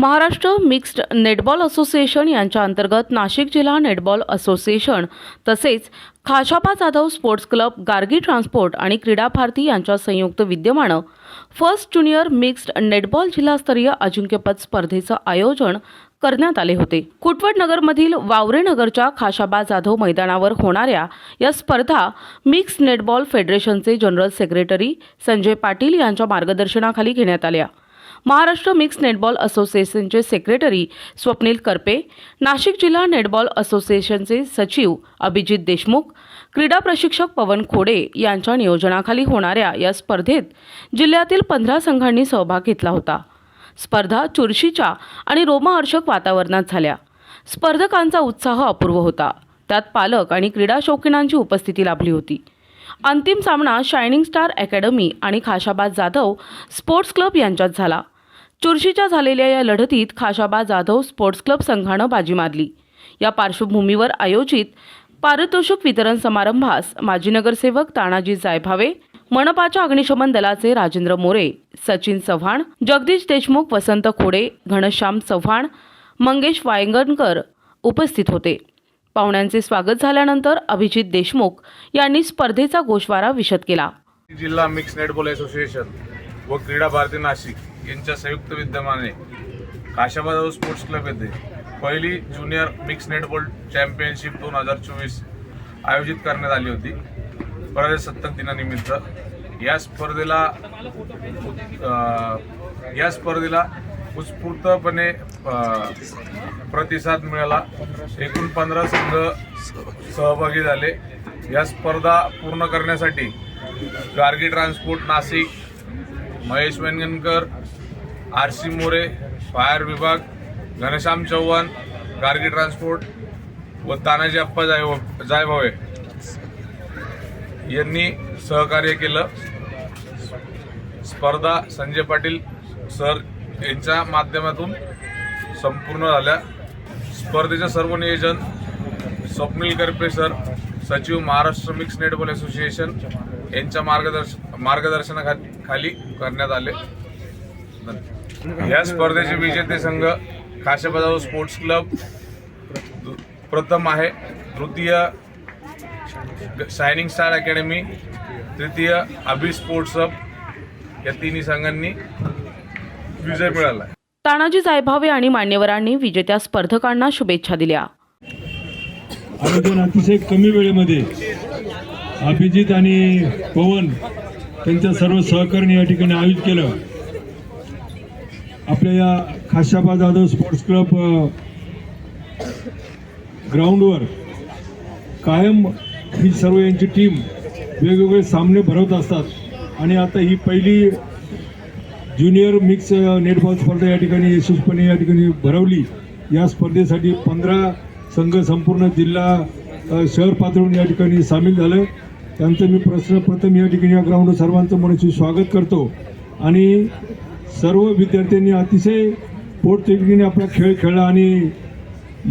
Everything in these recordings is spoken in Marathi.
महाराष्ट्र मिक्स्ड नेटबॉल असोसिएशन यांच्या अंतर्गत नाशिक जिल्हा नेटबॉल असोसिएशन तसेच Khashaba Jadhav sports club Gargi transport आणि क्रीडा भारती यांच्या संयुक्त विद्यमानं फर्स्ट ज्युनियर मिक्स्ड नेटबॉल जिल्हास्तरीय अजिंक्यपद स्पर्धेचं आयोजन करण्यात आले होते. कुटवट नगरमधील वावरे नगरच्या खाशाबा जाधव मैदानावर होणाऱ्या या स्पर्धा मिक्स नेटबॉल फेडरेशनचे जनरल सेक्रेटरी संजय पाटील यांच्या मार्गदर्शनाखाली घेण्यात आल्या. महाराष्ट्र मिक्स नेटबॉल असोसिएशनचे सेक्रेटरी स्वप्नील करपे नाशिक जिल्हा नेटबॉल असोसिएशनचे सचिव अभिजित देशमुख क्रीडा प्रशिक्षक पवन खोडे यांच्या नियोजनाखाली होणाऱ्या या स्पर्धेत जिल्ह्यातील पंधरा संघांनी सहभाग घेतला होता. स्पर्धा चुरशीच्या आणि रोमहर्षक वातावरणात झाल्या. स्पर्धकांचा उत्साह अपूर्व होता. त्यात पालक आणि क्रीडा शौकीनांची उपस्थिती लाभली होती. अंतिम सामना शायनिंग स्टार अकॅडमी आणि खाशाबाद जाधव स्पोर्ट्स क्लब यांच्यात झाला. चुरशीच्या झालेल्या या लढतीत खाशाबा जाधव स्पोर्ट्स क्लब संघानं बाजी मारली. या पार्श्वभूमीवर आयोजित पारितोषिक वितरण समारंभास माजी नगरसेवक तानाजी जायभावे मनपाच्या अग्निशमन दलाचे राजेंद्र मोरे सचिन चव्हाण जगदीश देशमुख वसंत खोडे घनश्याम चव्हाण मंगेश वायंगणकर उपस्थित होते. पाहुण्यांचे स्वागत झाल्यानंतर अभिजित देशमुख यांनी स्पर्धेचा गोषवारा विशद केला. जिल्हा मिक्स नेटबॉल असोसिएशन व क्रीडा भारती नाशिक यांच्या संयुक्त विद्यमाने काशाबाद स्पोर्ट्स क्लब येथे पहिली ज्युनियर मिक्स नेटबॉल चॅम्पियनशिप दोन हजार चोवीस आयोजित करण्यात आली होती. प्रजासत्ताक दिनानिमित्त या स्पर्धेला या स्पर्धेला उत्स्फूर्तपणे प्रतिसाद मिळाला. एकूण पंधरा संघ सहभागी झाले. या स्पर्धा पूर्ण करण्यासाठी Gargi transport Nashik Mahesh Vengankar R C More fire विभाग घनश्याम चव्हाण गार्गी ट्रान्सपोर्ट व तानाजी अप्पा जाय जायभावे यांनी सहकार्य केलं. स्पर्धा संजय पाटील सर यांच्या माध्यमातून संपूर्ण झाल्या. स्पर्धेचं सर्व नियोजन स्वप्नील करपे सर सचिव महाराष्ट्र मिक्स नेटबॉल असोसिएशन यांच्या मार्गदर्श मार्गदर्शनाखा खाली करण्यात आले. या स्पर्धेचे विजेते संघ काशेबाजाव स्पोर्ट्स क्लब प्रथम आहे. तृतीय शायनिंग स्टार अकॅडमी तृतीय अभि स्पोर्ट्स हब या तिन्ही संघांनी विजय मिळाला. तानाजी जायभावे आणि मान्यवरांनी विजेत्या स्पर्धकांना शुभेच्छा दिल्या. आणि दोन अतिशय कमी वेळेमध्ये अभिजित आणि पवन त्यांच्या सर्व सहकार्याने या ठिकाणी आयोजित केलं. आपल्या या खाशाबा जाधव स्पोर्ट्स क्लब ग्राउंडवर कायम ही सर्व यांची टीम वेगवेगळे सामने भरवत असतात. आणि आता ही पहिली ज्युनियर मिक्स नेटबॉल स्पर्धा या ठिकाणी यशस्वीपणे या ठिकाणी भरवली. या स्पर्धेसाठी पंधरा संघ संपूर्ण जिल्हा शहर पातळीवरून या ठिकाणी सामील झालं. त्यांचं मी प्रश्न प्रथम या ठिकाणी या ग्राउंडवर सर्वांचं मनस्वी स्वागत करतो. आणि सर्व विद्यार्थ्यांनी अतिशय पोटतिडकीने आपला खेळ खेळला आणि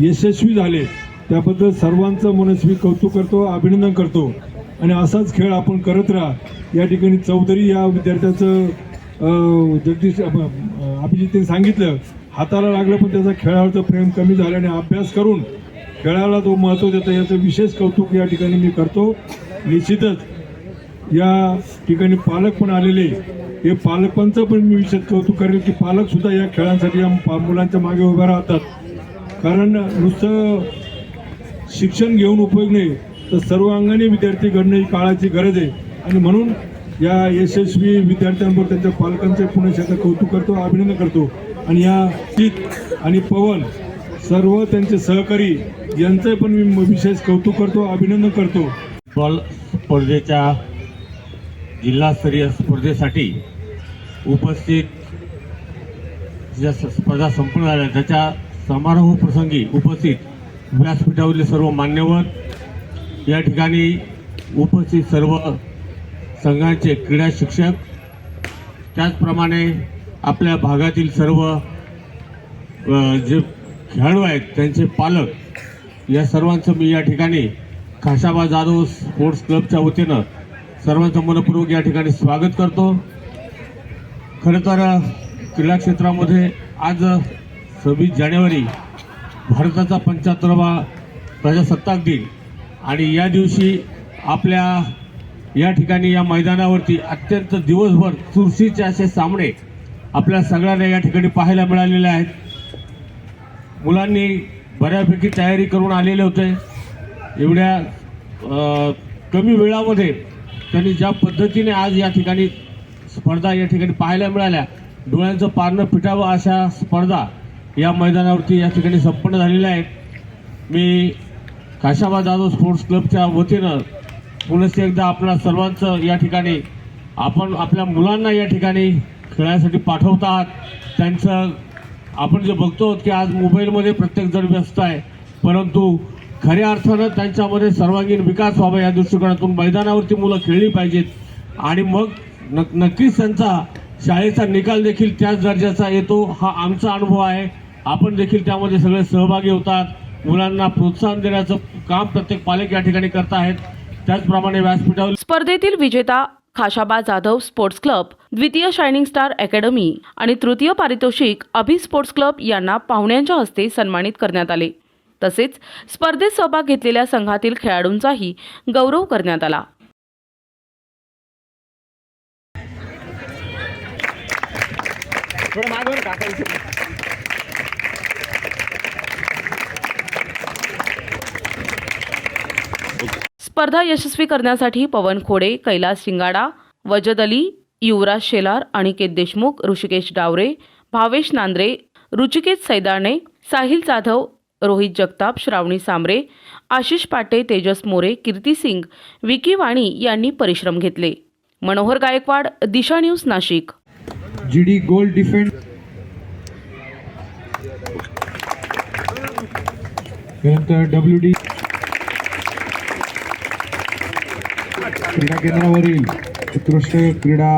यशस्वी झाले. त्याबद्दल सर्वांचं मनस्वी कौतुक करतो अभिनंदन करतो. आणि असाच खेळ आपण करत राहा. या ठिकाणी चौधरी या विद्यार्थ्याचं जगदीश अभिजितने सांगितलं हाताला लागलं पण त्याचा खेळावरचं प्रेम कमी झालं आणि अभ्यास करून खेळाला तो महत्त्व देतो याचं विशेष कौतुक या ठिकाणी मी करतो. निश्चितच या ठिकाणी पालक पण आलेले हे पालकांचं पण मी विशेष कौतुक करेल की पालकसुद्धा या खेळांसाठी या मुलांच्या मागे उभे राहतात. कारण नुसतं शिक्षण घेऊन उपयोग नाही तर सर्व अंगाने विद्यार्थी घडणं ही काळाची गरज आहे. आणि म्हणून या यशस्वी विद्यार्थ्यांवर त्यांच्या पालकांचे पुणे शेतात कौतुक करतो अभिनंदन करतो. आणि या चित आणि पवन सर्व त्यांचे सहकारी यांचे पण मी विशेष कौतुक करतो अभिनंदन करतो. फुटबॉल स्पर्धेच्या जिल्हास्तरीय स्पर्धेसाठी उपस्थित ज्या स्पर्धा संपूर्ण झाल्या त्याच्या समारोह प्रसंगी उपस्थित व्यासपीठावरील सर्व मान्यवर या ठिकाणी उपस्थित सर्व संघाचे क्रीडा शिक्षक त्याचप्रमाणे आपल्या भागातील सर्व जे खेळाडू आहेत त्यांचे पालक या सर्वांचं मी या ठिकाणी खाशाबा जाधव स्पोर्ट्स क्लबच्या वतीनं सर्वांचं मनपूर्वक या ठिकाणी स्वागत करतो. खरं तर क्रीडा क्षेत्रामध्ये आज सव्वीस जानेवारी भारताचा पंच्याहत्तरावा प्रजासत्ताक दिन आणि या दिवशी आपल्या या ठिकाणी या मैदानावरती अत्यंत दिवसभर चुरशीचे असे सामने आपल्या सगळ्यांना या ठिकाणी पाहायला मिळालेले आहेत. मुलांनी बऱ्यापैकी तयारी करून आलेले होते. एवढ्या कमी वेळामध्ये त्यांनी ज्या पद्धतीने आज या ठिकाणी स्पर्धा या ठिकाणी पाहायला मिळाल्या डोळ्यांचं पारणं फिटावं अशा स्पर्धा या मैदानावरती या ठिकाणी संपन्न झालेल्या आहेत. मी काशाबा जाधव स्पोर्ट्स क्लबच्या वतीनं पुनश्च एकदा आपल्या सर्वांचं या ठिकाणी आपण आपल्या मुलांना या ठिकाणी खेळण्यासाठी पाठवत आहात त्यांचं आपण जे बघतो की आज मोबाईलमध्ये प्रत्येक जण व्यस्त आहे. परंतु खऱ्या अर्थानं त्यांच्यामध्ये सर्वांगीण विकास व्हावा या दृष्टिकोनातून मैदानावरती मुलं खेळली पाहिजेत. आणि मग न नक्कीच त्यांचा शाळेचा निकाल देखील त्याच दर्जाचा येतो. हा आमचा अनुभव आहे. आपण देखील त्यामध्ये सगळे सहभागी होतात. मुलांना प्रोत्साहन देण्याचं काम प्रत्येक पालक या ठिकाणी करत आहेत. त्याचप्रमाणे व्यासपीठावर स्पर्धेतील विजेता खाशाबा जाधव स्पोर्ट्स क्लब द्वितीय शायनिंग स्टार अकॅडमी आणि तृतीय पारितोषिक अभि स्पोर्ट्स क्लब यांना पाहुण्यांच्या हस्ते सन्मानित करण्यात आले. तसेच स्पर्धेत सहभाग घेतलेल्या संघातील खेळाडूंचाही गौरव करण्यात आला. स्पर्धा यशस्वी करण्यासाठी पवन खोडे कैलास शिंगाडा वजद अली युवराज शेलार अनिकेत देशमुख ऋषिकेश डावरे भावेश नांद्रे रुचिकेत सैदाणे साहिल जाधव रोहित जगताप श्रावणी सांबरे आशिष पाटे तेजस मोरे कीर्ती सिंग विकी वाणी यांनी परिश्रम घेतले. Manohar Gaikwad Disha news Nashik. G D gold defend W D क्रीडा केंद्रावरील उत्कृष्ट क्रीडा